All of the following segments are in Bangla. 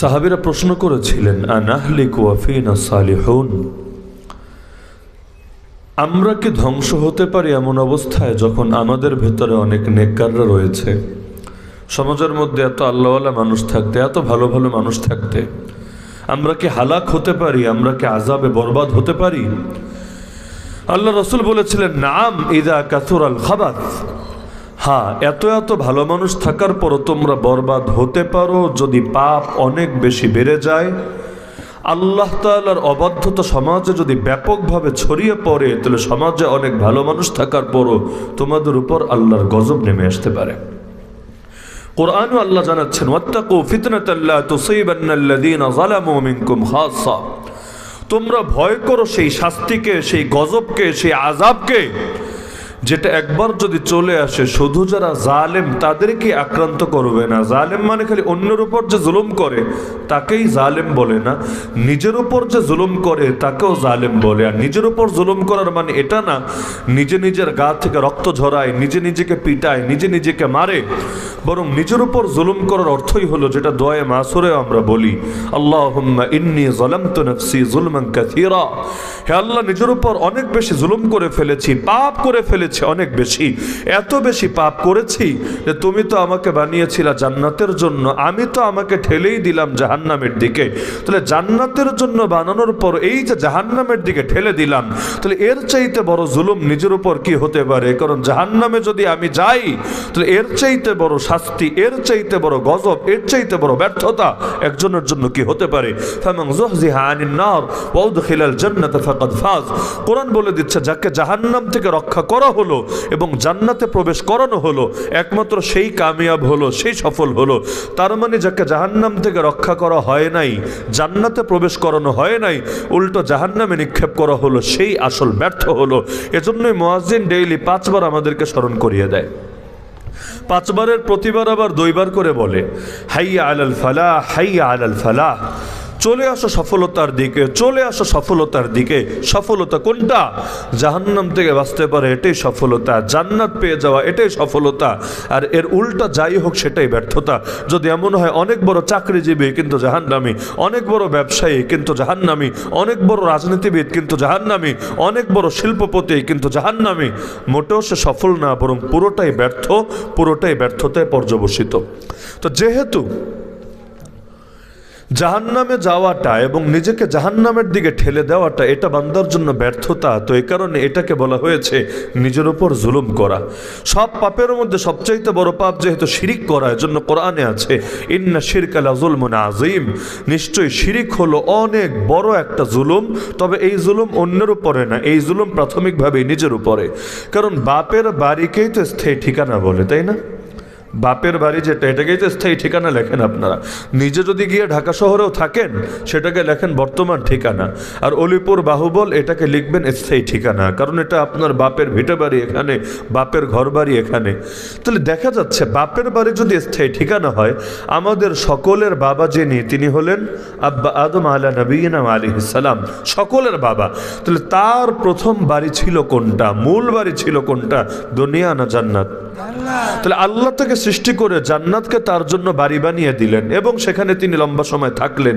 সাহাবিরা প্রশ্ন করেছিলেন আমরা কি ধ্বংস হতে পারি এমন অবস্থায় যখন আমাদের ভেতরে অনেক নেককাররা রয়েছে? সমাজের মধ্যে এত আল্লাহওয়ালা মানুষ থাকতে, এত ভালো ভালো মানুষ থাকতে, আমরা কি হালাক হতে পারি? আমরা কি আজাবে বরবাদ হতে পারি? আল্লাহ রসুল বলেছিলেন, নাম ইদা কাসুর আল খাবাত হ্যাঁ এত এত ভালো মানুষ থাকার পরও তোমরা বরবাদ হতে পারো যদি পাপ অনেক বেশি বেড়ে যায়। আল্লাহ তালার অবাধ্যতা সমাজে যদি ব্যাপকভাবে ছড়িয়ে পড়ে, তাহলে সমাজে অনেক ভালো মানুষ থাকার পরও তোমাদের উপর আল্লাহর গজব নেমে আসতে পারে। কোরআনও আল্লাহ জানাচ্ছেন মিনকুম তোমরা ভয় করো সেই শাস্তিকে, সেই গজবকে, সেই আযাবকে। যেটা একবার যদি চলে আসে, শুধু যারা জালেম তাদেরকে আক্রান্ত করবে না। জালেম মানে খালি অন্যের উপর যে জুলুম করে, তাকেই জালেম বলে না। নিজের উপর যে জুলুম করে, তাকেও জালেম বলে। আর নিজের উপর জুলুম করার মানে এটা না, নিজে নিজের গা থেকে রক্ত ঝরায়, নিজে নিজেকে পিটায়, নিজে নিজেকে মারে। বরং নিজের উপর জুলুম করার অর্থই হলো যেটা দোয়ে মাসুরে আমরা বলি আল্লাহ হে আল্লাহ, নিজের উপর অনেক বেশি জুলুম করে ফেলেছি, পাপ করে ফেলেছি অনেক বেশি। এত বেশি পাপ করেছি যে তুমি তো আমাকে বানিয়েছিলা জান্নাতের জন্য, আমি তো আমাকে ঠেলেই দিলাম জাহান্নামের দিকে। তাহলে জান্নাতের জন্য বানানোর পর এই যে জাহান্নামের দিকে ঠেলে দিলাম, তাহলে এর চাইতে বড় জুলুম নিজের উপর কি হতে পারে? কারণ জাহান্নামে যদি আমি যাই, তাহলে এর চাইতে বড় শাস্তি এর চাইতে বড় গজব, এর চাইতে বড় ব্যর্থতা একজনের জন্য কি হতে পারে? কোরআন বলে দিচ্ছে, যাকে জাহান্নাম থেকে রক্ষা করা হলো এবং জান্নাতে প্রবেশ করানো হলো, একমাত্র সেই কামিয়াব হলো, সেই সফল হলো। তার মানে যাকে জাহান্নাম থেকে রক্ষা করা হয় নাই, জান্নাতে প্রবেশ করানো হয় নাই, উল্টো জাহান্নামে নিক্ষেপ করা হলো, সেই আসল ব্যর্থ হলো। এজন্যই মোয়াজ্জিন ডেইলি পাঁচবার আমাদেরকে স্মরণ করিয়ে দেয়। পাঁচবারের প্রতিবার আবার দুইবার করে বলে হাইয়া আলাল ফালাহ হাইয়া আল ফালাহ। চলে আসো সফলতার দিকে, চলে আসো সফলতার দিকে। সফলতা কোনটা? জাহান্নাম থেকে বাঁচতে পারে, এটাই সফলতা। জান্নাত পেয়ে যাওয়া, এটাই সফলতা। আর এর উল্টা যাই হোক, সেটাই ব্যর্থতা। যদি এমন হয়, অনেক বড় চাকরিজীবী কিন্তু জাহান্নামি, অনেক বড় ব্যবসায়ী কিন্তু জাহান্নামি, অনেক বড় রাজনীতিবিদ কিন্তু জাহান্নামি, অনেক বড় শিল্পপতি কিন্তু জাহান্নামি। মোটেও সে সফল না, বরং পুরোটাই ব্যর্থ, পুরোটাই ব্যর্থতায় পর্যবসিত। তো যেহেতু জাহান্নামে যাওয়াটা এবং নিজেকে জাহান্নামের দিকে ঠেলে দেওয়াটা, এটা বান্দার জন্য ব্যর্থতা। তো এ কারণে এটাকে বলা হয়েছে নিজের উপর জুলুম করা। সব পাপের মধ্যে সবচাইতে বড় পাপ যেহেতু শিরিক করা, এজন্য কোরআনে আছে, ইন্না শিরক আলা জুলমুন আজিম নিশ্চয়ই শিরিক হলো অনেক বড় একটা জুলুম, তবে এই জুলুম অন্যের উপরে না, এই জুলুম প্রাথমিকভাবে নিজের উপরে। কারণ বাপের বাড়িকেই তো স্থায়ী ঠিকানা বলে, তাই না? বাপের বাড়ি যেটা এটাকেই তো স্থায়ী ঠিকানা লেখেন আপনারা। নিজে যদি গিয়ে ঢাকা শহরেও থাকেন সেটাকে লেখেন বর্তমান ঠিকানা। আর অলিপুর বাহুবল এটাকে লিখবেন স্থায়ী ঠিকানা। কারণ এটা আপনার বাপের ভিটে বাড়ি এখানে বাপের ঘর বাড়ি এখানে। তাহলে দেখা যাচ্ছে বাপের বাড়ি যদি স্থায়ী ঠিকানা হয় আমাদের সকলের বাবা যিনি তিনি হলেন আব্বা আদম আলা নবীনা আলী সালাম। সকলের বাবা। তাহলে তার প্রথম বাড়ি ছিল কোনটা? মূল বাড়ি ছিল কোনটা? দুনিয়া না জান্নাত? তাহলে আল্লাহ তাকে সৃষ্টি করে জান্নাতকে তার জন্য বাড়ি বানিয়ে দিলেন এবং সেখানে তিনি লম্বা সময় থাকলেন।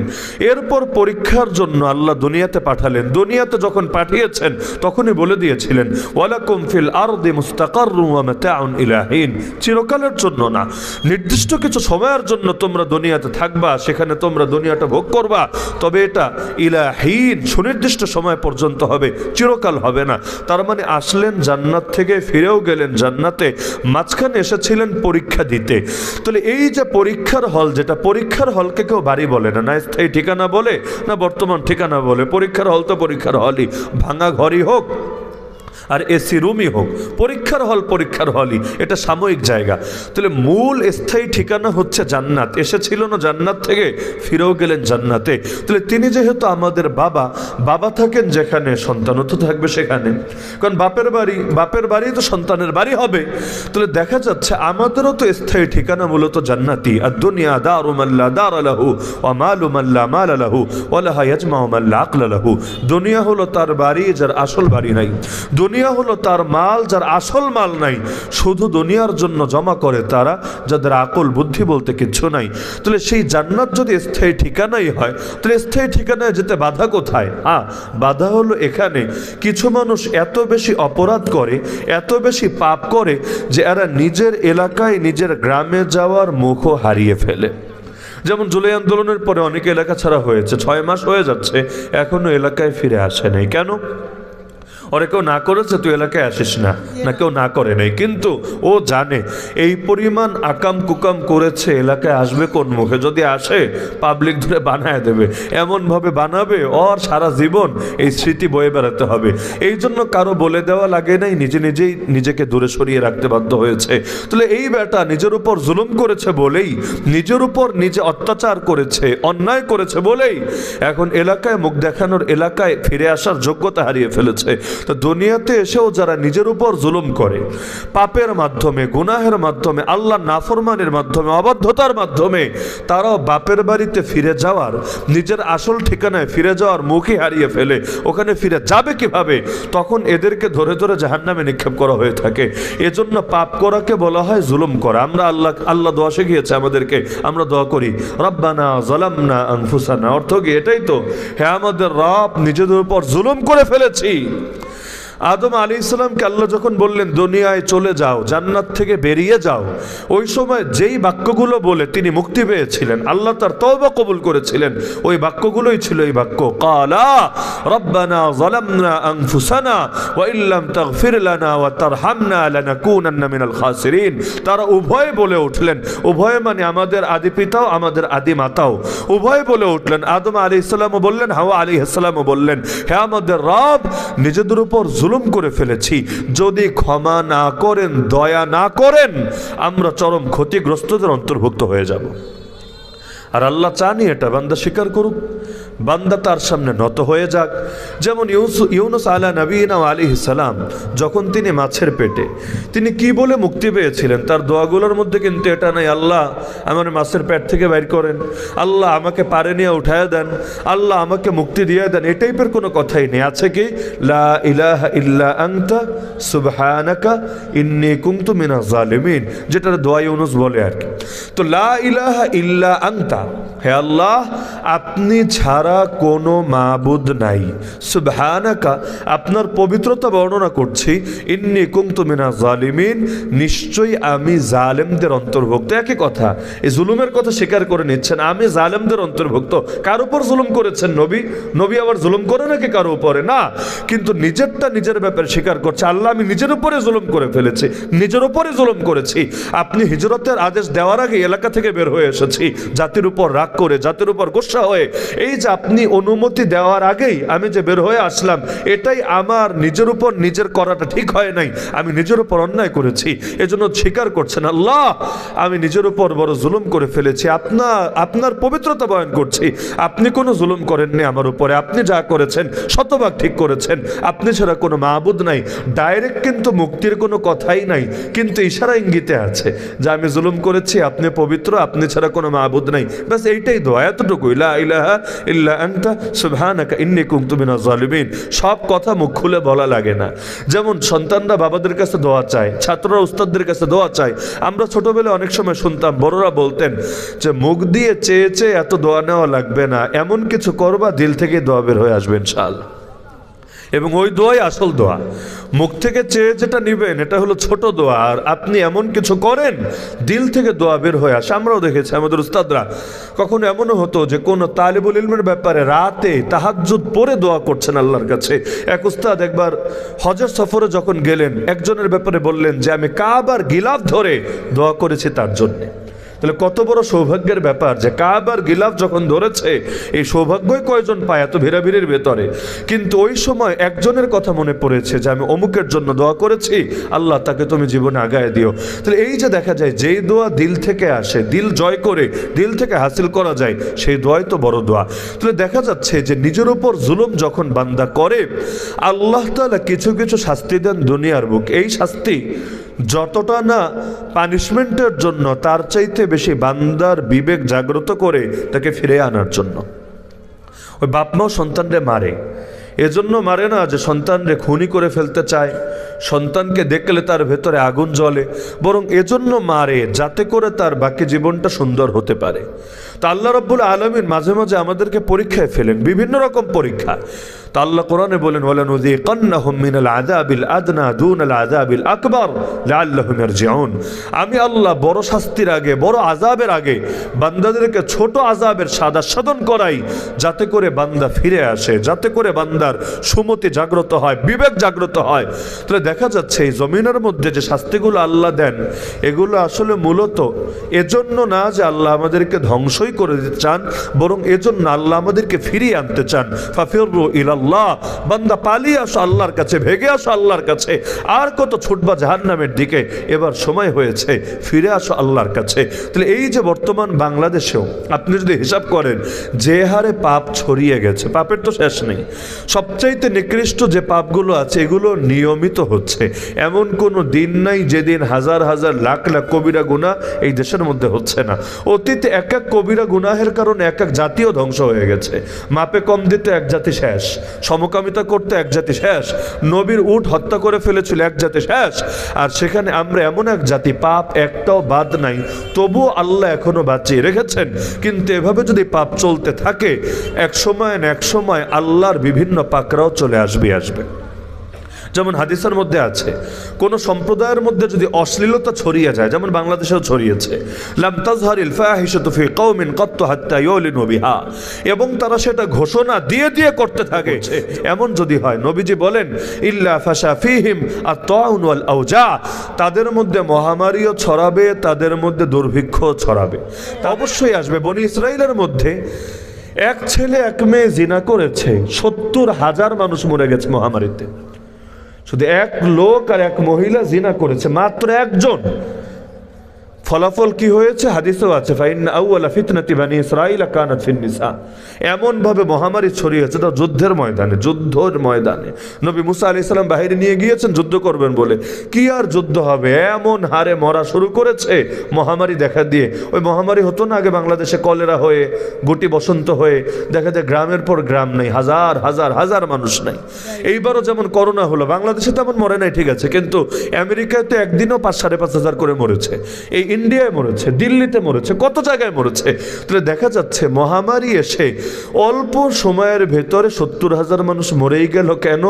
এরপর পরীক্ষার জন্য আল্লাহ দুনিয়াতে পাঠালেন। দুনিয়াতে যখন পাঠিয়েছেন, তখনই বলে দিয়েছিলেন, ওয়ালাকুম ফিল আরদি মাতাউন ইলাহিন চিরকালের জন্য না। নির্দিষ্ট কিছু সময়ের জন্য তোমরা দুনিয়াতে থাকবা, সেখানে তোমরা দুনিয়াটা ভোগ করবা। তবে এটা ইলাহিন সুনির্দিষ্ট সময় পর্যন্ত হবে, চিরকাল হবে না। তার মানে আসলেন জান্নাত থেকে, ফিরেও গেলেন জান্নাতে। মাঝখানে এসেছিলেন পরীক্ষা দিতে। তাহলে এই যে পরীক্ষার হল, যেটা পরীক্ষার হলকে কেউ বাড়ি বলে না না স্থায়ী ঠিকানা বলে, না বর্তমান ঠিকানা বলে, পরীক্ষার হল তো পরীক্ষার হলই। ভাঙা ঘরই হোক আর এসি রুমই হোক, পরীক্ষার হল, পরীক্ষার হলই, এটা সাময়িক জায়গা। তাহলে মূল স্থায়ী ঠিকানা হচ্ছে জান্নাত। এসেছিল না জান্নাত থেকে, ফিরেও গেলেন জান্নাতে। তাহলে তিনি যেহেতু আমাদের বাবা বাবা থাকেন যেখানে, সন্তানও তো থাকবে সেখানে। কারণ বাপের বাড়ি বাপের বাড়ি তো সন্তানের বাড়ি হবে। তাহলে দেখা যাচ্ছে আমাদেরও তো স্থায়ী ঠিকানা মূলত জান্নাতি। আর দুনিয়া দারুমাল্লা দার আলাহু ও মালুমাল্লা মাল আলাহু ওলাহা ইয়াজমা মাল্লা আকল আলাহু দুনিয়া হলো তার বাড়ি, যার আসল বাড়ি নাই। দুনিয়া দুনিয়া হলো তার মাল, যার আসল মাল নাই। শুধু দুনিয়ার জন্য জমা করে তারা, যাদের আকল বুদ্ধি বলতে কিছু নাই। তাহলে সেই জান্নাত যদি স্থায়ী ঠিকানাই হয়, তাহলে স্থায়ী ঠিকানায় যেতে বাধা কোথায়? হ্যাঁ বাধা হলো এখানে। কিছু মানুষ এত বেশি অপরাধ করে, এত বেশি পাপ করে, যে এরা নিজের এলাকায় নিজের গ্রামে যাওয়ার মুখও হারিয়ে ফেলে। যেমন জুলাই আন্দোলনের পরে অনেক এলাকা ছাড়া হয়েছে, ছয় মাস হয়ে যাচ্ছে, এখনও এলাকায় ফিরে আসে নাই। কেন? ওরা কেউ না করেছে, তুই এলাকায় আসিস না। না, কেউ না করে নাই। কিন্তু ও জানে, এই পরিমাণ আকাম কুকাম করেছে, এলাকায় আসবে কোন মুখে? যদি আসে পাবলিক ধরে বানায় দেবে। এমনভাবে বানাবে, ওর সারা জীবন এই স্মৃতি বয়ে বেড়াতে হবে। এই জন্য কারও বলে দেওয়া লাগে নাই, নিজে নিজেই নিজেকে দূরে সরিয়ে রাখতে বাধ্য হয়েছে। তাহলে এই বেটা নিজের উপর জুলুম করেছে বলেই, নিজের উপর নিজে অত্যাচার করেছে, অন্যায় করেছে বলেই, এখন এলাকায় মুখ দেখানোর এলাকায় ফিরে আসার যোগ্যতা হারিয়ে ফেলেছে। তো দুনিয়াতে এসেও যারা নিজের উপর জুলুম করে, পাপের মাধ্যমে, গুনাহের মাধ্যমে আল্লাহ নাফরমানের মাধ্যমে, অবাধ্যতার মাধ্যমে, তারাও বাপের বাড়িতে ফিরে যাওয়ার, নিজের আসল ঠিকানায় ফিরে যাওয়ার মুখই হারিয়ে ফেলে, ওখানে ফিরে যাবে কীভাবে? তখন এদেরকে ধরে ধরে জাহান্নামে নিক্ষেপ করা হয়ে থাকে। এজন্য পাপ করাকে বলা হয় জুলুম করা। আমরা আল্লাহ আল্লাহ দোয়া শিখিয়েছে আমাদেরকে, আমরা দোয়া করি, রব্বানা জলামনা আনফুসানা। অর্থ কি? এটাই তো হ্যাঁ আমাদের রব, নিজেদের উপর জুলুম করে ফেলেছি। আদম আলী ইসলামকে আল্লাহ যখন বললেন, দুনিয়ায় চলে যাও, জান্নাত থেকে বেরিয়ে যাও, ওই সময় যেই বাক্যগুলো বলে তিনি মুক্তি পেয়েছিলেন। আল্লাহ তার তওবা কবুল করেছিলেন। ওই বাক্যগুলোই ছিল এই বাক্য, কালা রব্বানা যালামনা আনফুসানা ওয়া ইল্লাম তাগফির লানা ওয়া তারহামনা লানাকুনান্না মিনাল খাসিরিন। তারা উভয় বলে উঠলেন, উভয় মানে আমাদের আদি পিতাও, আমাদের আদি মাতাও। উভয় বলে উঠলেন, আদম আলী ইসলামও বললেন, হাওয়া আলী ইসলামও বললেন হ্যাঁ আমাদের রব, নিজেদের উপর জুলুম করে ফেলেছি। যদি ক্ষমা না করেন, দয়া না করেন, আমরা চরম ক্ষতিগ্রস্তদের অন্তর্ভুক্ত হয়ে যাব। আর আল্লাহ চানি এটা, বান্দা স্বীকার করুক। বান্দা তার সামনে নত হয়ে যাক। যেমন ইউনুস আলা নবীন আলী সালাম যখন তিনি মাছের পেটে, তিনি কি বলে মুক্তি পেয়েছিলেন? তার দোয়াগুলোর মধ্যে কিন্তু এটা নাই, আল্লাহ, আমার মাছের পেট থেকে বাইর করেন। আল্লাহ, আমাকে পারে নিয়ে উঠায় দেন। আল্লাহ, আমাকে মুক্তি দিয়ে দেন। এই টাইপের কোনো কথাই নেই। আছে কি? লা ইলাহা ইল্লা আনতা, সুবহানাকা ইন্নী কুনতু মিনাজ জালিমিন যেটার দোয়া ইউনুস বলে আর কি। তো লা ইলাহা ইল্লা আনতা, হে আল্লাহ আপনি ছাড়া কোনো মাবুদ নাই। সুবহানাকা, আপনার পবিত্রতা বর্ণনা করছি। ইন্নি কুনতু মিনাজ জালিমিন, নিশ্চয়ই আমি জালেমদের অন্তর্ভুক্ত। একই কথা, এই জুলুমের কথা স্বীকার করে নিচ্ছেন। আমি জালেমদের অন্তর্ভুক্ত। কার উপর জুলুম করেছেন নবী? নবী আবার জুলুম করে নাকি কারও উপরে? না, কিন্তু নিজেরটা নিজের ব্যাপারে স্বীকার করছে। আল্লাহ, আমি নিজের উপরে জুলুম করে ফেলেছি। নিজের উপরে জুলুম করেছি। আপনি হিজরতের আদেশ দেওয়ার আগে এলাকা থেকে বের হয়ে এসেছি। জাতির উপর রাগ করে, জাতির উপর গোসা হয়ে, এই যে আপনি অনুমতি দেওয়ার আগেই আমি যে বের হয়ে আসলাম, এটাই আমার নিজের উপর নিজের করাটা ঠিক হয় নাই। আমি নিজের উপর অন্যায় করেছি, এজন্য স্বীকার করছেন আল্লাহ। আমি নিজের উপর বড় জুলুম করে ফেলেছি আপনার আপনার পবিত্রতা বয়ন করছি। আপনি কোনো জুলুম করেননি আমার উপরে, আপনি যা করেছেন, শতভাগ ঠিক করেছেন। আপনি ছাড়া কোনো মাহবুদ নাই, ডাইরেক্ট কিন্তু মুক্তির কোনো কথাই নাই, কিন্তু ইশারা ইঙ্গিতে আছে যে আমি জুলুম করেছি, আপনি পবিত্র, আপনি ছাড়া কোনো মাহবুদ নাই। ব্যাস, এইটাই দোয়া, এতটুকুই। সব কথা মুখ খুলে বলা লাগে না। যেমন সন্তানরা বাবাদের কাছে দোয়া চায়, ছাত্ররা উস্তাদদের কাছে দোয়া চায়। আমরা ছোটবেলায় অনেক সময় শুনতাম, বড়রা বলতেন যে, মুখ দিয়ে চেয়ে চেয়ে এত দোয়া নেওয়া লাগবে না, এমন কিছু করবা, দিল থেকে দোয়া বের হয়ে আসবেন শাল এবং ওই দোয়াই আসল দোয়া। মুখ থেকে চেয়ে যেটা নিবেন, এটা হলো ছোট দোয়া। আর আপনি এমন কিছু করেন, দিল থেকে দোয়া বের হয়ে আসে। আমরাও দেখেছি আমাদের উস্তাদরা, কখনো এমনও হতো যে কোনো তালিবুল ইলমের ব্যাপারে রাতে তাহাজ্জুদ পরে দোয়া করছেন আল্লাহর কাছে। এক উস্তাদ একবার হজর সফরে যখন গেলেন, একজনের ব্যাপারে বললেন যে, আমি কাবার গিলাফ ধরে দোয়া করেছি তার জন্যে। তাহলে কত বড় সৌভাগ্যের ব্যাপার যে কাবার গিলাফ যখন ধরেছে, এই সৌভাগ্যই কয়জন পায় এত ভিড়াভিড়ির ভেতরে? কিন্তু ওই সময় একজনের কথা মনে পড়েছে যে আমি অমুকের জন্য দোয়া করেছি, আল্লাহ তাকে তুমি জীবনে আগায় দিও। তাহলে এই যে দেখা যায়, যেই দোয়া দিল থেকে আসে, দিল জয় করে, দিল থেকে হাসিল করা যায়, সেই দোয়াই তো বড় দোয়া। তাহলে দেখা যাচ্ছে যে নিজের উপর জুলুম যখন বান্দা করে, আল্লাহ তাআলা কিছু কিছু শাস্তি দেন দুনিয়ার বুক। এই শাস্তি যতটা না পানিশমেন্টের জন্য, তার চাইতে বেশি বান্দার বিবেক জাগ্রত করে তাকে ফিরে আনার জন্য। ওই বাপ মাও সন্তানরে মারে। এজন্য মারে না যে সন্তানরে খুনি করে ফেলতে চায়। সন্তানকে দেখলে তার ভেতরে আগুন জ্বলে, বরং এজন্য মারে যাতে করে তার বাকি জীবনটা সুন্দর হতে পারে। তা আল্লাহ রব্বুল আলমিন মাঝে মাঝে আমাদেরকে পরীক্ষায় ফেলেন, বিভিন্ন রকম পরীক্ষা। তা আল্লাহ কোরআনে বলেন বলেন ওয়ালান উযীকান্নাহুম মিনাল আযাবিল আদনা দুনাল আযাবিল আকবার, লাআল্লাহুম ইয়ারজিউন। আমি আল্লাহ বড় শাস্তির আগে, বড় আজাবের আগে বান্দাদেরকে ছোট আজাবের সাদা সাধন করাই, যাতে করে বান্দা ফিরে আসে, যাতে করে বান্দার সুমতি জাগ্রত হয়, বিবেক জাগ্রত হয়। তাহলে দেখা যাচ্ছে এই জমিনের মধ্যে যে শাস্তিগুলো আল্লাহ দেন, এগুলো আসলে মূলত এজন্য না যে আল্লাহ আমাদেরকে ধ্বংসই করে দিতে চান, বরং এজন্য আল্লাহ আমাদেরকে ফিরিয়ে আনতে চান। ফাফিরু বান্দা পালিয়ে আসো আল্লাহর কাছে, ভেগে আসো আল্লাহর কাছে। আর কত ছুটবা জাহান্নামের দিকে, এবার সময় হয়েছে, ফিরে আসো আল্লাহর কাছে। তাহলে এই যে বর্তমান বাংলাদেশেও, আপনি যদি হিসাব করেন, যে হারে পাপ ছড়িয়ে গেছে, পাপের তো শেষ নেই। সবচাইতে নিকৃষ্ট যে পাপগুলো আছে, এগুলো নিয়মিত হচ্ছে। এমন কোনো দিন নাই যেদিন হাজার হাজার লাখ লাখ কবিরা গুণা এই দেশের মধ্যে হচ্ছে না। অতীতে এক এক কবিরা গুনাহের কারণে এক এক জাতীয় ধ্বংস হয়ে গেছে। মাপে কম দিতে এক জাতি শেষ, সমকামিতা করতে এক জাতি শেষ, নবীর উঠ হত্যা করে ফেলেছিল এক জাতি শেষ, আর সেখানে আমরা এমন এক জাতি, পাপ একটাও বাদ নাই, তবুও আল্লাহ এখনও বাঁচিয়ে রেখেছেন। কিন্তু এভাবে যদি পাপ চলতে থাকে, এক সময় না এক সময় আল্লাহর বিভিন্ন পাকরাও চলে আসবে আসবে। যেমন হাদিসের মধ্যে আছে কোন সম্প্রদায়ের মধ্যে যদি অশ্লীলতা ছড়িয়ে যায় যেমন বাংলাদেশেও ছড়িয়েছে বিহা এবং তারা সেটা ঘোষণা দিয়ে দিয়ে করতে থাকে। এমন যদি হয় নবীজি বলেন ইল্লা ফাশা ফিহিম আত-তাউন ওয়াল আওজা তাদের মধ্যে মহামারীও ছড়াবে তাদের মধ্যে দুর্ভিক্ষ ছড়াবে। তা অবশ্যই আসবে। বনি ইসরাইলের মধ্যে এক ছেলে, এক মেয়ে জিনা করেছে। সত্তর হাজার মানুষ মরে গেছে মহামারীতে। শুধু এক লোক আর এক মহিলা জিনা করেছে, মাত্র একজন। ফলাফল কি হয়েছে? হাদিসেও আছে ফাইন আউয়ালা ফিতনাতি বানি ইসরাইল কানাত ফিন নিসা। এমন ভাবে মহামারী ছড়িয়েছে তা যুদ্ধের ময়দানে যুদ্ধের ময়দানে। নবী মুসা আলি ইসলাম বাহিরে নিয়ে গিয়েছেন, যুদ্ধ করবেন বলে। কি আর যুদ্ধ হবে? এমন হারে মরা শুরু করেছে মহামারী দেখা দিয়ে। ওই মহামারী হতো না আগে বাংলাদেশে কলেরা হয়ে, গুটি বসন্ত হয়ে, দেখা যায় গ্রামের পর গ্রাম নেই, হাজার হাজার হাজার মানুষ নেই। এইবারও যেমন করোনা হলো, বাংলাদেশে তেমন মরে নাই, ঠিক আছে, কিন্তু আমেরিকায় তো একদিনও পাঁচ, সাড়ে পাঁচ হাজার করে মরেছে। এই ইন্ডিয়ায় মরেছে, দিল্লিতে মরেছে, কত জায়গায় মরেছে? তাহলে দেখা যাচ্ছে মহামারী এসে অল্প সময়ের ভেতরে সত্তর হাজার মানুষ মরেই গেল কেন?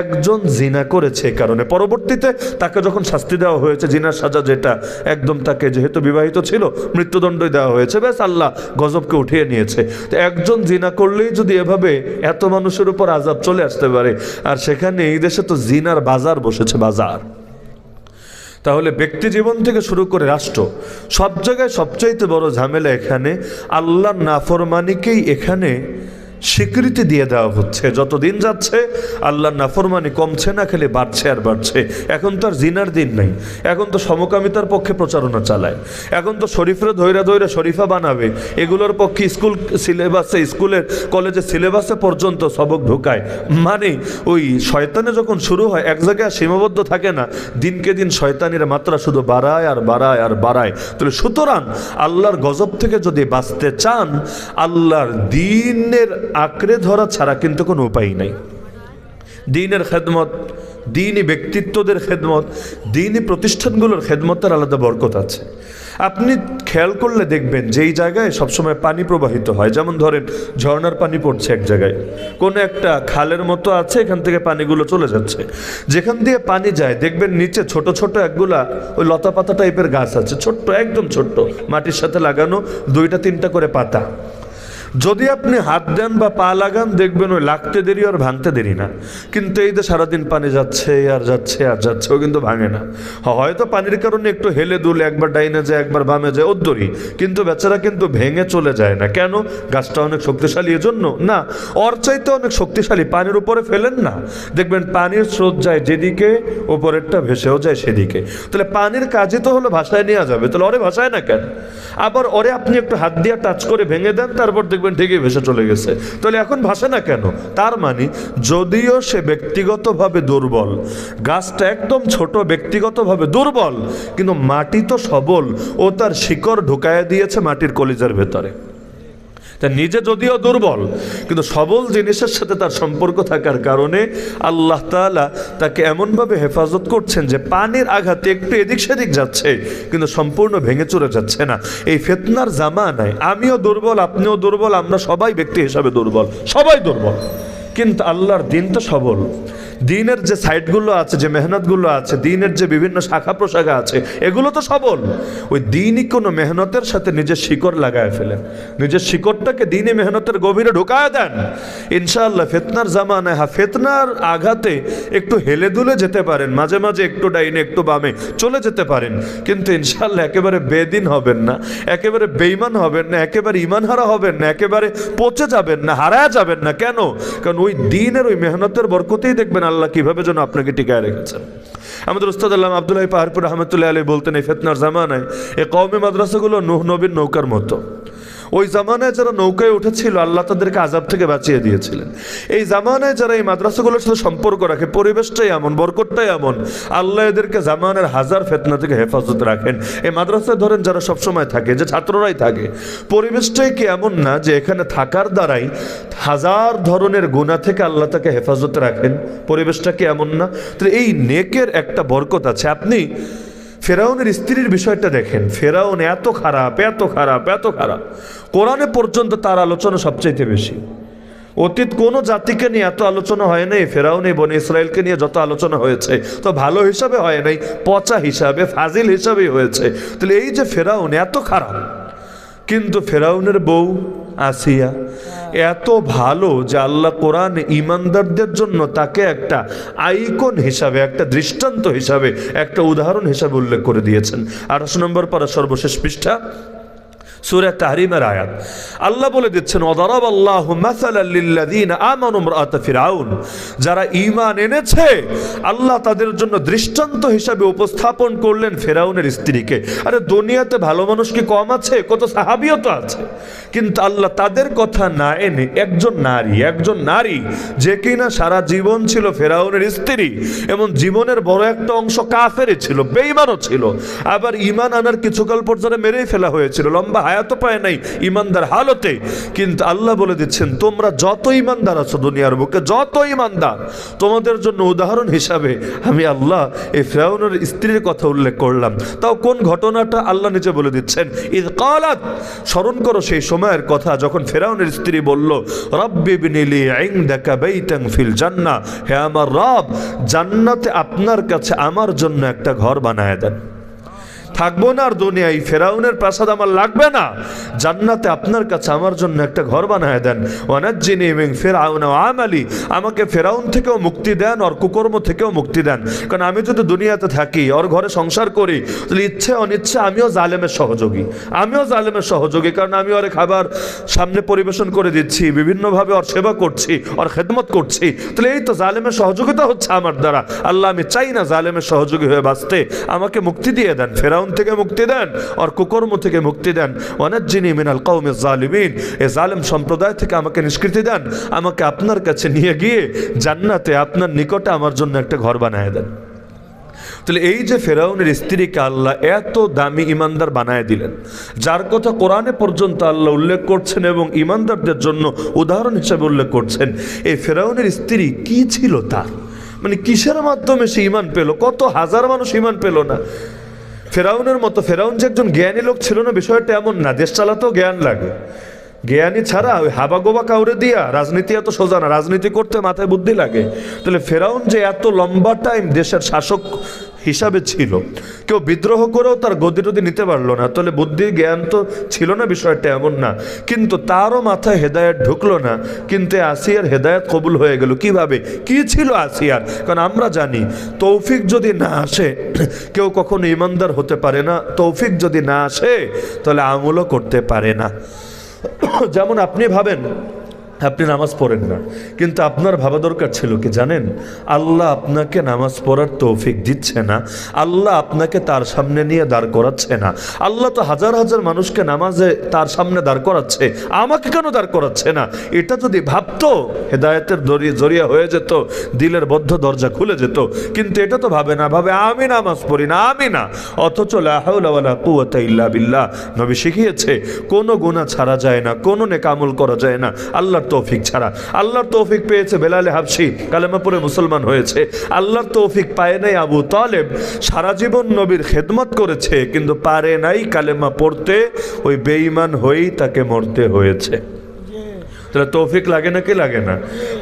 একজন জিনা করেছে কারণে। পরবর্তীতে তাকে যখন শাস্তি দেওয়া হয়েছে, জিনার সাজা যেটা, একদম তাকে যেহেতু বিবাহিত ছিল, মৃত্যুদণ্ডই দেওয়া হয়েছে, ব্যাস আল্লাহ গজবকে উঠিয়ে নিয়েছে। তো একজন জিনা করলেই যদি এভাবে এত মানুষের উপর আজাব চলে আসতে পারে, আর সেখানে এই দেশে তো জিনার বাজার বসেছে, বাজার। তাহলে ব্যক্তি জীবন থেকে শুরু করে রাষ্ট্র, সব জায়গায় সবচাইতে বড় ঝামেলা এখানে আল্লাহর নাফরমানিকেই এখানে স্বীকৃতি দিয়ে দেওয়া হচ্ছে। যত দিন যাচ্ছে, আল্লাহর নাফরমানি কমছে না, খেলে বাড়ছে আর বাড়ছে। এখন তো আর জিনার দিন নাই। এখন তো সমকামিতার পক্ষে প্রচারণা চালায়। এখন তো শরীফরা ধৈরা ধৈরা শরীফা বানাবে। এগুলোর পক্ষে স্কুল সিলেবাসে, স্কুলের কলেজে সিলেবাসে পর্যন্ত সবক ঢুকায়। মানে ওই শয়তানে যখন শুরু হয়, এক জায়গায় সীমাবদ্ধ থাকে না, দিনকে দিন শয়তানের মাত্রা শুধু বাড়ায় আর বাড়ায় আর বাড়ায়। তাহলে সুতরাং আল্লাহর গজব থেকে যদি বাঁচতে চান, আল্লাহর দিনের আঁকড়ে ধরা ছাড়া কিন্তু কোনো উপায় নাই। দিনের খেদমত দিনই ব্যক্তিত্বদের খেদমত দিনই প্রতিষ্ঠানগুলোর খেদমতের আলাদা বরকত আছে। আপনি খেয়াল করলে দেখবেন যেই জায়গায় সবসময় পানি প্রবাহিত হয়, যেমন ধরেন ঝর্ণার পানি পড়ছে এক জায়গায়, কোনো একটা খালের মতো আছে, এখান থেকে পানিগুলো চলে যাচ্ছে। যেখান দিয়ে পানি যায়, দেখবেন নিচে ছোট ছোট একগুলা ওই লতা পাতা টাইপের গাছ আছে, ছোট্ট, একদম ছোট্ট, মাটির সাথে লাগানো দুইটা তিনটা করে পাতা। যদি আপনি হাত দেন বা পা লাগান, দেখবেন ওই লাগতে দেরি আর ভাঙতে দেরি না। কিন্তু এই যে সারাদিন পানি যাচ্ছে, আর যাচ্ছে আর যাচ্ছে, ও কিন্তু ভাঙে না। হয়তো পানির কারণে একটু হেলে দুলে, একবার ডাইনে যায়, একবার বামে যায় ওদ্দরি কিন্তু বেচারা কিন্তু ভেঙে চলে যায় না। কেন? গাছটা অনেক শক্তিশালী, এজন্য? না। ওর চাইতে অনেক শক্তিশালী, পানির উপরে ফেলেন না। দেখবেন পানির স্রোত যায় যেদিকে, ওপরেরটা ভেসেও যায় সেদিকে। তাহলে পানির কাজে তো হলো ভাষায় নেওয়া যাবে। তাহলে ওরে ভাষায় না কেন? আবার ওরে আপনি একটু হাত দিয়ে টাচ করে ভেঙে দেন, তারপর দেখবেন ঠিকই ভেসে চলে গেছে। তাহলে এখন ভাসে না কেন? তার মানে যদিও সে ব্যক্তিগতভাবে দুর্বল, গাছটা একদম ছোট, ব্যক্তিগতভাবে দুর্বল, কিন্তু মাটি তো সবল, ও তার শিকড় ঢুকায় দিয়েছে মাটির কলিজার ভেতরে। তা নিজে যদিও দুর্বল, কিন্তু সবল জিনিসের সাথে তার সম্পর্ক থাকার কারণে আল্লাহ তাআলা তাকে এমনভাবে হেফাজত করছেন যে পানির আঘাতে একটু এদিক সেদিক যাচ্ছে, কিন্তু সম্পূর্ণ ভেঙে চলে যাচ্ছে না। এই ফেতনার জামানায় আমিও দুর্বল, আপনিও দুর্বল, আমরা সবাই ব্যক্তি হিসাবে দুর্বল, সবাই দুর্বল। কিন্তু আল্লাহর দিন তো সবল। দিনের যে সাইটগুলো আছে, যে মেহনতগুলো আছে, দিনের যে বিভিন্ন শাখা প্রশাখা আছে, এগুলো তো সবল। ওই দিনই কোনো মেহনতের সাথে নিজের শিকড় লাগায় ফেলেন। নিজের শিকড়টাকে দিনে মেহনতের গভীরে ঢোকায় দেন। ইনশাআল্লাহ ফেতনার জামানায় হ্যাঁ ফেতনার আঘাতে একটু হেলে দুলে যেতে পারেন, মাঝে মাঝে একটু ডাইনে, একটু বামে চলে যেতে পারেন। কিন্তু ইনশাআল্লাহ একেবারে বেদিন হবেন না, একেবারে বেইমান হবেন না, একেবারে ইমানহারা হবেন না, একেবারে পচে যাবেন না, হারায় যাবেন না। কেন? কারণ ওই দিনের ওই মেহনতের বরকতেই দেখবেন আল্লাহ কীভাবে যেন আপনাকে টিকায় রেখেছেন আমাদের উস্তাদ আল্লাহ আবদুল্লাহ পাহাড়পুর রহমতুল্লাহ আলী বলতেন, এই ফেতনার জামানায় এই কওমি মাদ্রাসাগুলো নুহ নবীর নৌকার মতো। ওই জামানায় যারা নৌকায় উঠেছিল, আল্লাহ তাদেরকে আজাব থেকে বাঁচিয়ে দিয়েছিলেন। এই জামানায় যারা এই মাদ্রাসাগুলোর সাথে সম্পর্ক রাখে, পরিবেশটাই এমন বরকটটাই এমন, আল্লাহ এদেরকে জামানের হাজার ফেতনা থেকে হেফাজত রাখেন। এই মাদ্রাসায় ধরেন যারা সবসময় থাকে, যে ছাত্ররাই থাকে, পরিবেশটাই কি এমন না যে এখানে থাকার দ্বারাই হাজার ধরনের গুণা থেকে আল্লাহ তাকে হেফাজত রাখেন? পরিবেশটা কি এমন না? তো এই নেকের একটা বরকত আছে। আপনি ফেরাউনের স্ত্রীর বিষয়টা দেখেন। ফেরাউন এত খারাপ এত খারাপ এত খারাপ। কোরআনে পর্যন্ত তার আলোচনা সবচাইতে বেশি। অতীত কোনো জাতিকে নিয়ে এত আলোচনা হয় নাই এই বনে ইসরায়েলকে নিয়ে যত আলোচনা হয়েছে, তো ভালো হিসাবে হয় নাই, পচা হিসাবে, ফাজিল হিসাবেই হয়েছে। তাহলে এই যে ফেরাউন এত খারাপ কিন্তু ফেরাউনের বউ আসিয়া, এত ভালো যে আল্লাহ কোরআন ইমানদারদের জন্য তাকে একটা আইকন হিসাবে, একটা দৃষ্টান্ত হিসাবে, একটা উদাহরণ হিসাবে উল্লেখ করে দিয়েছেন। আঠাশ নম্বর পারা সর্বশেষ পৃষ্ঠা। সুরে তাহরিমের আয়াত। আল্লাহ বলে দিচ্ছেন অদারাব আল্লাহ যারা ঈমান এনেছে, আল্লাহ তাদের জন্য দৃষ্টান্ত হিসাবে উপস্থাপন করলেন ফেরাউনের স্ত্রীকে। আরে, দুনিয়াতে ভালো মানুষ কি কম আছে? কত সাহাবিও তো আছে। কিন্তু আল্লাহ তাদের কথা না এনে একজন নারী একজন নারী যে কিনা সারা জীবন ছিল ফেরাউনের স্ত্রী এবং জীবনের বড় একটা অংশ কাফেরে ছিল, বেঈমানও ছিল। আবার ঈমান আনার কিছুকাল পর্যন্ত মেরেই ফেলা হয়েছিল, লম্বা হায়াতও পায় নাই ইমানদার হালতে। কিন্তু আল্লাহ বলে দিচ্ছেন, তোমরা যত ইমানদার আছো দুনিয়ার বুকে, যত ইমানদার, তোমাদের জন্য উদাহরণ হিসাবে আমি আল্লাহ এই ফেরাউনের স্ত্রীর কথা উল্লেখ করলাম। তাও কোন ঘটনাটা আল্লাহ নিজে বলে দিচ্ছেন? ঈদ কালাত স্মরণ করো সেই সময়ের কথা যখন ফেরাউনের স্ত্রী বলল, রব্বি বিনিলি ইনদাকা বাইতান ফিল জান্নাহ হে আমার রব, জান্নাতে আপনার কাছে আমার জন্য একটা ঘর বানায় দেন। থাকব না আর দুনিয়ায় ফেরাউনের প্রাসাদ আমার লাগবে না। জান্নাতে আপনার কাছে আমার জন্য একটা ঘর বানায় দেন। ওয়ানাজ্জিনি মিন ফিরআউন ওয়া আমালি। আমাকে ফেরাউন থেকেও মুক্তি দেন, ওর কুকর্ম থেকেও মুক্তি দেন। কারণ আমি যদি দুনিয়াতে থাকি, ওর ঘরে সংসার করি, তাহলে ইচ্ছে অনিচ্ছে আমিও জালেমের সহযোগী। আমিও জালেমের সহযোগী, কারণ আমি ওর খাবার সামনে পরিবেশন করে দিচ্ছি, বিভিন্নভাবে ওর সেবা করছি, ওর খেদমত করছি। তাহলে এই তো জালেমের সহযোগিতা হচ্ছে আমার দ্বারা। আল্লাহ, আমি চাই না জালেমের সহযোগী হয়ে বাঁচতে। আমাকে মুক্তি দিয়ে দেন। ফেরাউন থেকে মুক্তি দেন আর কুকর্ম থেকে মুক্তি দেন। অনাজ্জিনী মিনাল কৌমে জালিমিন এ জালেম সম্প্রদায় থেকে আমাকে নিষ্কৃতি দেন। আমাকে আপনার কাছে নিয়ে গিয়ে জান্নাতে আপনার নিকটে আমার জন্য একটা ঘর বানায় দেন। তাহলে এই যে ফেরাউনের স্ত্রীকে আল্লাহ এত দামি ইমানদার বানায় দিলেন, যার কথা কোরআনে পর্যন্ত আল্লাহ উল্লেখ করছেন এবং ইমানদারদের জন্য উদাহরণ হিসাবে উল্লেখ করছেন, এই ফেরাউনের স্ত্রী কি ছিল তার? মানে কিসের মাধ্যমে সে ইমান পেল? কত হাজার মানুষ ইমান পেল না? ফেরাউনের মতো, ফেরাউন যে একজন জ্ঞানী লোক ছিল না, বিষয়টা এমন না। দেশ চালাতেও জ্ঞান লাগে। জ্ঞানী ছাড়া ওই হাবা গোবা কাউরে দিয়া রাজনীতি এত সোজা না, রাজনীতি করতে মাথায় বুদ্ধি লাগে। তাহলে ফেরাউন যে এত লম্বা টাইম দেশের শাসক হিসাবে ছিল, কেউ বিদ্রোহ করেও তার গদি টদি নিতে পারল না। তাহলে বুদ্ধি, জ্ঞান তো ছিল না, বিষয়টা এমন না। কিন্তু তারও মাথায় হেদায়ত ঢুকলো না, কিন্তু আসিয়ার হেদায়ত কবুল হয়ে গেল। কীভাবে? কি ছিল আসিয়ার? কারণ আমরা জানি, তৌফিক যদি না আসে, কেউ কখনো ইমানদার হতে পারে না। তৌফিক যদি না আসে, তাহলে আমলও করতে পারে না। যেমন আপনি ভাবেন আপনি নামাজ পড়েন না। কিন্তু আপনার ভাবা দরকার ছিল কি জানেন? আল্লাহ আপনাকে নামাজ পড়ার তৌফিক দিচ্ছে না। আল্লাহ আপনাকে তার সামনে নিয়ে দাঁড় করাচ্ছে না। আল্লাহ তো হাজার হাজার মানুষকে নামাজে তার সামনে দাঁড় করাচ্ছে। আমাকে কেন দাঁড় করাচ্ছে না? এটা যদি ভাবতো, হেদায়তের দরিয়ে জরিয়া হয়ে যেত, দিলের বদ্ধ দরজা খুলে যেত। কিন্তু এটা তো ভাবে না। ভাবে, আমি নামাজ পড়ি না, আমি না। অথচ ইল্লা বিল্লাহ। নবী শিখিয়েছে, কোনো গুনাহ ছাড়া যায় না, কোনো নেকামল করা যায় না। আল্লাহর তৌফিক ছাড়া। আল্লাহর তৌফিক পেয়েছে বেলালে হাবসি কালেমাপুরে মুসলমান হয়েছে। আল্লাহর তৌফিক পায় নাই আবু তালেব। সারা জীবন নবীর খেদমত করেছে, কিন্তু পারে নাই কালেমা পড়তে। ওই বেঈমান হয়েই তাকে মরতে হয়েছে। তাহলে তৌফিক লাগে না কি লাগে না?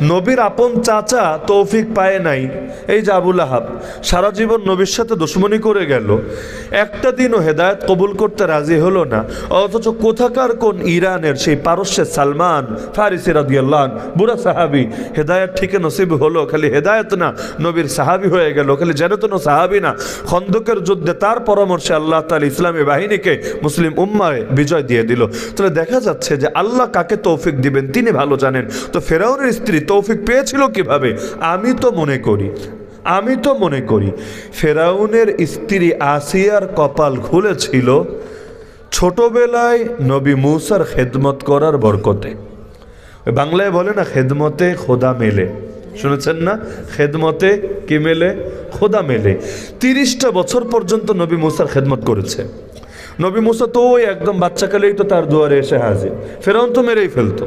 নবীর আপন চাচা তৌফিক পায় নাই। এই যে আবুল আহাব সারা জীবন নবীর সাথে দুশ্মনী করে গেল। একটা দিনও হেদায়ত কবুল করতে রাজি হলো না। অথচ কোথাকার কোন ইরানের সেই পারস্যের সালমান ফারিসি রাদিয়াল্লাহ বুড়া সাহাবি, হেদায়ত ঠিকই নসিব হলো, খালি হেদায়ত না, নবীর সাহাবি হয়ে গেল, খালি যেন তেন সাহাবি না। খন্দকের যুদ্ধে তার পরামর্শে আল্লাহ তালা ইসলামী বাহিনীকে মুসলিম উম্মায় বিজয় দিয়ে দিল। তাহলে দেখা যাচ্ছে যে আল্লাহ কাকে তৌফিক দিবেন তিনি ভালো জানেন। তো ফেরাউনের স্ত্রী তৌফিক পেয়েছিল কীভাবে? আমি তো মনে করি, আমি তো মনে করি, ফেরাউনের স্ত্রী আসিয়ার কপাল খুলেছিল ছোটবেলায় নবী মুসার খেদমত করার বরকতে। বাংলায় বলে না, খেদমতে খোদা মেলে। শুনেছেন না? খেদমতে কি মেলে? খোদা মেলে। তিরিশটা বছর পর্যন্ত নবী মুসার খেদমত করেছে। নবী মুসা তো ওই একদম বাচ্চাকালেই তো তার দুয়ারে এসে হাজির। ফেরাউন তো মেরেই ফেলতো।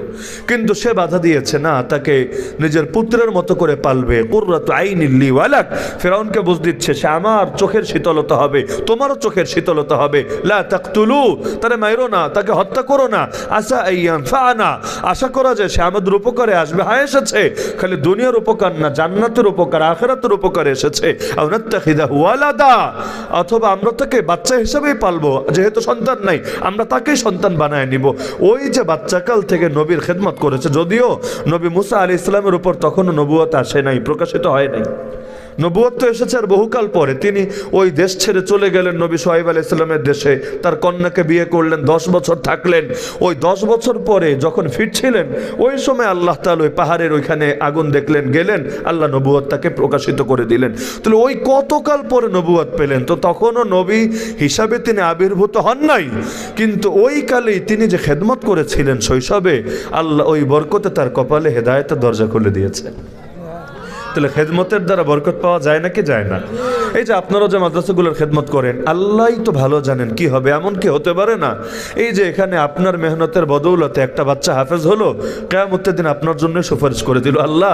কিন্তু সে বাধা দিয়েছে, না, তাকে নিজের পুত্রের মতো করে পালবে। কুর্রাত আইনিল্লি ওয়ালাক। ফেরাউনকে বুঝ দিচ্ছে, সে আমার চোখের শীতলতা হবে, তোমারও চোখের শীতলতা হবে। লা তাকতুলু, তারে মাইরো না, তাকে হত্যা করো না। আশা আইয়ান ফানা আশা করা যায় সে আমাদের উপকারে আসবে। হ্যাঁ এসেছে। খালি দুনিয়ার উপকার না, জান্নাতের উপকার, আখেরাতের উপকারে এসেছে। আউনাত্তাখিদা ওয়ালাদা। অথবা আমরা তাকে বাচ্চা হিসেবেই পালবো যেহেতু সন্তান নাই, আমরা তাকেই সন্তান বানায় নিব। ওই যে বাচ্চাকাল থেকে নবীর খেদমত করেছে, যদিও নবী মুসা আলি ইসলামের উপর তখনও নবুয়ত আসে নাই, প্রকাশিত হয় নাই। নবুয়ত এসেছে আর বহুকাল পরে। তিনি ওই দেশ ছেড়ে চলে গেলেন নবী সোহাইব আলি ইসলামের দেশে। তার কন্যাকে বিয়ে করলেন, দশ বছর থাকলেন। ওই দশ বছর পরে যখন ফিরছিলেন, ওই সময় আল্লাহ তাল ওই পাহাড়ের ওইখানে আগুন দেখলেন, গেলেন। আল্লাহ নবুয়ত তাকে প্রকাশিত করে দিলেন। তাহলে ওই কতকাল পরে নবুয়ত পেলেন? তো তখনও নবী হিসাবে তিনি আবির্ভূত হন নাই। কিন্তু ওই কালেই তিনি যে খেদমত করেছিলেন শৈশবে, আল্লাহ ওই বরকতে তার কপালে হেদায়তের দরজা খুলে দিয়েছেন তাহলে খেদমতের দ্বারা বরকত পাওয়া যায় নাকি যায় না? এই যে আপনারা যে মাদ্রাসাগুলোর খেদমত করেন আল্লাহ তো ভালো জানেন কি হবে, এমন কি হতে পারে না? এই যে এখানে আপনার মেহনতের বদৌলতে একটা বাচ্চা হাফেজ হলো, কেয়ামতের দিন আপনার জন্য সুপারিশ করে দিল, আল্লাহ,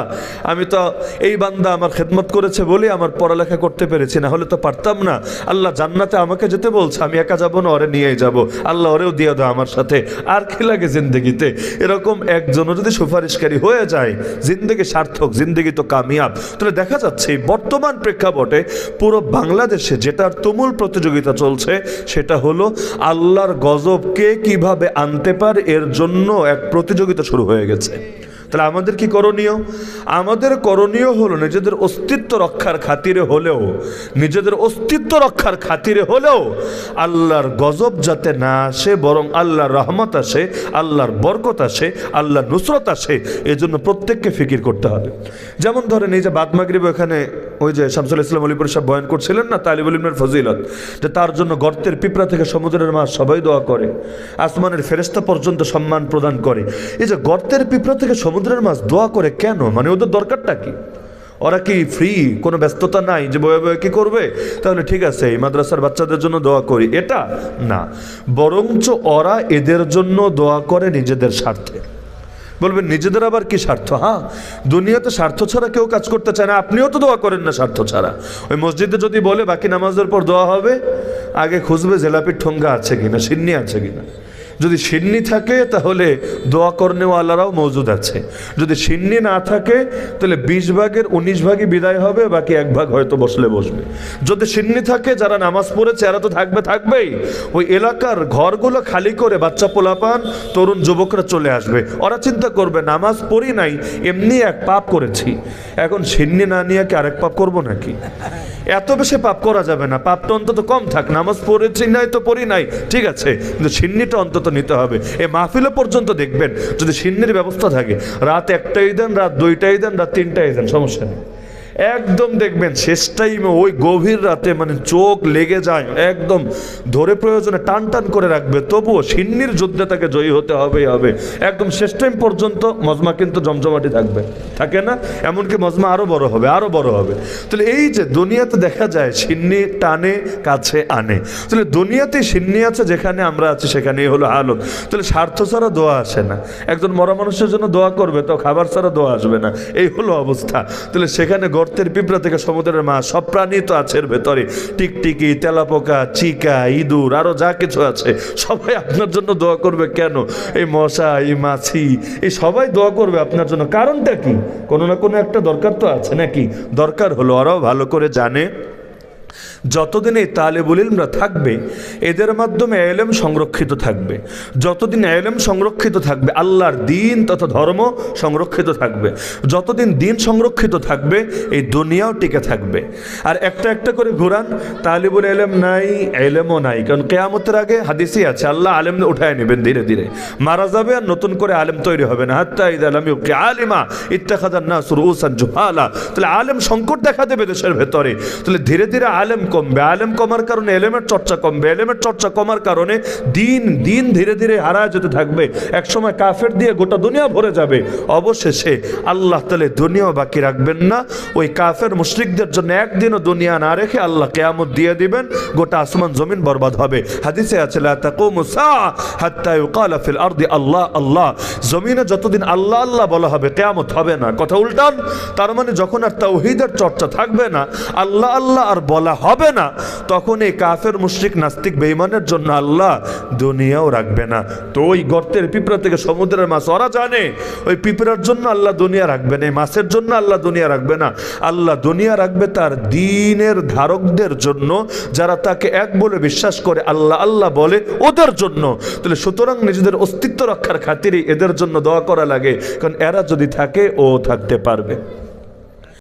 আমি তো এই বান্দা আমার খেদমত করেছে বলে আমার পড়ালেখা করতে পেরেছি, না হলে তো পারতাম না। আল্লাহ জান্নাতে আমাকে যেতে বলছে, আমি একা যাব না, ওরে নিয়েই যাব। আল্লাহ ওরেও দিয়ে দাও আমার সাথে, আর কি লাগে জিন্দগিতে? এরকম একজনও যদি সুপারিশকারী হয়ে যায়, জিন্দগি সার্থক, জিন্দগি তো কামিয়াব তাহলে দেখা যাচ্ছে বর্তমান প্রেক্ষাপটে পুরো বাংলাদেশে যেটার তুমুল প্রতিযোগিতা চলছে, সেটা হলো আল্লাহর গজবকে কীভাবে আনতে পারে, এর জন্য এক প্রতিযোগিতা শুরু হয়ে গেছে। তাহলে আমাদের কি করণীয়? আমাদের করণীয় হলো নিজেদের অস্তিত্ব রক্ষার খাতিরে হলেও, নিজেদের অস্তিত্ব রক্ষার খাতিরে হলেও আল্লাহর গজব যাতে না আসে, বরং আল্লাহর রহমত আসে, আল্লাহর বরকত আসে, আল্লাহর নুসরত আসে, এজন্য প্রত্যেককে ফিকির করতে হবে। যেমন ধরেন এই যে বাদমাগরিব এখানে ওই যে শামসুল ইসলাম অলিপুর সাহেব বয়ান করছিলেন না, তালিবুল ইমের ফজিলত, যে তার জন্য গর্তের পিঁপড়া থেকে সমুদ্রের মাছ সবাই দোয়া করে, আসমানের ফেরেস্তা পর্যন্ত সম্মান প্রদান করে। এই যে গর্তের পিঁপড়া থেকে সমুদ্রের মাছ দোয়া করে কেন? মানে ওদের দরকারটা কি? ওরা কি ফ্রি কোনো ব্যস্ততা নাই যে বয়ে বয়ে কি করবে? তাহলে ঠিক আছে, এই মাদ্রাসার বাচ্চাদের জন্য দোয়া করি। এটা না, বরঞ্চ ওরা এদের জন্য দোয়া করে নিজেদের স্বার্থে। বলবেন, নিজেদের আবার কি স্বার্থ? হ্যাঁ দুনিয়াতে স্বার্থ ছাড়া কেউ কাজ করতে চায় না। আপনিও তো দোয়া করেন না স্বার্থ ছাড়া। ওই মসজিদে যদি বলে বাকি নামাজের পর দোয়া হবে, আগে খুঁজবে জেলাপির ঠোঙ্গা আছে কিনা, সিন্নি আছে কিনা। যদি সিন্নি থাকে, তাহলে দোয়া কর্নেওয়ালারাও মজুদ আছে। যদি সিন্নি না থাকে, তাহলে বিশ ভাগের উনিশ ভাগই বিদায় হবে, বাকি এক ভাগ হয়তো বসলে বসবে। যদি সিন্নি থাকে, যারা নামাজ পড়েছে, এরা তো থাকবে, থাকবেই। ওই এলাকার ঘরগুলো খালি করে বাচ্চা পোলাপান, তরুণ যুবকরা চলে আসবে। ওরা চিন্তা করবে, নামাজ পড়ি নাই, এমনি এক পাপ করেছি। এখন সিন্নি না নিয়ে কি আরেক পাপ করব নাকি? এত বেশি পাপ করা যাবে না। পাপটা অন্তত কম থাক, নামাজ পড়েছি নাই তো পড়ি নাই, ঠিক আছে। কিন্তু সিন্নিটা অন্তত নিতে হবে। এ মাহফিলে পর্যন্ত দেখবেন, যদি সিন্নির ব্যবস্থা থাকে, রাত একটাই দেন, রাত দুইটাই দেন, রাত তিনটাই দেন, সমস্যা নেই। একদম দেখবেন, শেষ টাইমে ওই গভীর রাতে মানে চোখ লেগে যায়, একদম ধরে প্রয়োজনে টান টান করে রাখবে। তবুও সিন্নির যুদ্ধে তাকে জয়ী হতে হবেই হবে। একদম শেষ টাইম পর্যন্ত মজমা কিন্তু জমজমাটি থাকবে। থাকে না? এমনকি মজমা আরও বড় হবে আরও বড় হবে। তাহলে এই যে দুনিয়াতে দেখা যায়, সিন্নি টানে, কাছে আনে। তাহলে দুনিয়াতে সিন্নি আছে, যেখানে আমরা আছি, সেখানেই হলো আলো তাহলে স্বার্থ ছাড়া দোয়া আসে না। একজন মরা মানুষের জন্য দোয়া করবে, তো খাবার ছাড়া দোয়া আসবে না। এই হলো অবস্থা। তাহলে সেখানে গর্তের পিঁপড়া থেকে সমুদ্রের মাছ, সব প্রাণী তো আছে এর ভেতরে। টিকটিকি, তেলাপোকা, চিকা, ইঁদুর আরও যা কিছু আছে। সবাই আপনার জন্য দোয়া করবে কেন? এই মশা, এই মাছি, এই সবাই দোয়া করবে আপনার জন্য। কারণটা কি? কোনো না কোনো একটা দরকার তো আছে নাকি? দরকার হলো আরও ভালো করে জানে। যতদিন এই তালেবুল ইলমরা থাকবে, এদের মাধ্যমে এলেম সংরক্ষিত থাকবে। যতদিন এলেম সংরক্ষিত থাকবে, আল্লাহর দিন তথা ধর্ম সংরক্ষিত থাকবে। যতদিন দিন সংরক্ষিত থাকবে, এই দুনিয়াও টিকে থাকবে। আর একটা একটা করে ঘুরান, তালিবুল এলেম নাই, এলেমও নাই। কারণ কেয়ামতের আগে হাদিসই আছে, আল্লাহ আলেম উঠায় নেবেন ধীরে ধীরে। মারা যাবে আর নতুন করে আলেম তৈরি হবে না। হাত্তা ঈদ আলমী আলিমা ইত্তাখাদার না সুরুসান জুহালা। তাহলে আলেম সংকট দেখা দেবে দেশের ভেতরে। তাহলে ধীরে ধীরে আলেম কমবে আলেম কমার কারণে, এলেমের চর্চা কমবে এলেমের চর্চা কমার কারণে দিন দিন ধীরে ধীরে হারায় যেতে থাকবে। একসময় কাফের দিয়ে গোটা দুনিয়া ভরে যাবে। অবশেষে আল্লাহ তালে দুনিয়াও বাকি রাখবেন না। ওই কাফের মুশরিকদের জন্য একদিনও দুনিয়া না রেখে আল্লাহ কেয়ামত দিয়ে দিবেন। গোটা আসমান, জমিন বরবাদ হবে। হাদিসে আছে আল্লাহ আল্লাহ। জমিনে যতদিন আল্লাহ আল্লাহ বলা হবে, কেয়ামত হবে না। কথা উল্টান, তার মানে যখন আর তাওহীদের চর্চা থাকবে না, আল্লাহ আল্লাহ আর বলা হবে না, তখন এই কাফের মুশরিক নাস্তিক বেঈমানের জন্য আল্লাহ দুনিয়াও রাখবে না। তো ওই গর্তের পিঁপড়া থেকে সমুদ্রের মাছ, ওরা জানে, ওই পিঁপড়ার জন্য আল্লাহ দুনিয়া রাখবে না, এই মাছের জন্য আল্লাহ দুনিয়া রাখবে না। আল্লাহ দুনিয়া রাখবে তার দিনের ধারকদের জন্য, যারা তাকে এক বলে বিশ্বাস করে, আল্লাহ আল্লাহ বলে ওদের জন্য। তাহলে সুতরাং নিজেদের অস্তিত্ব রক্ষার খাতিরই এদের জন্য দোয়া করা লাগে, কারণ এরা যদি থাকে, ও থাকতে পারবে।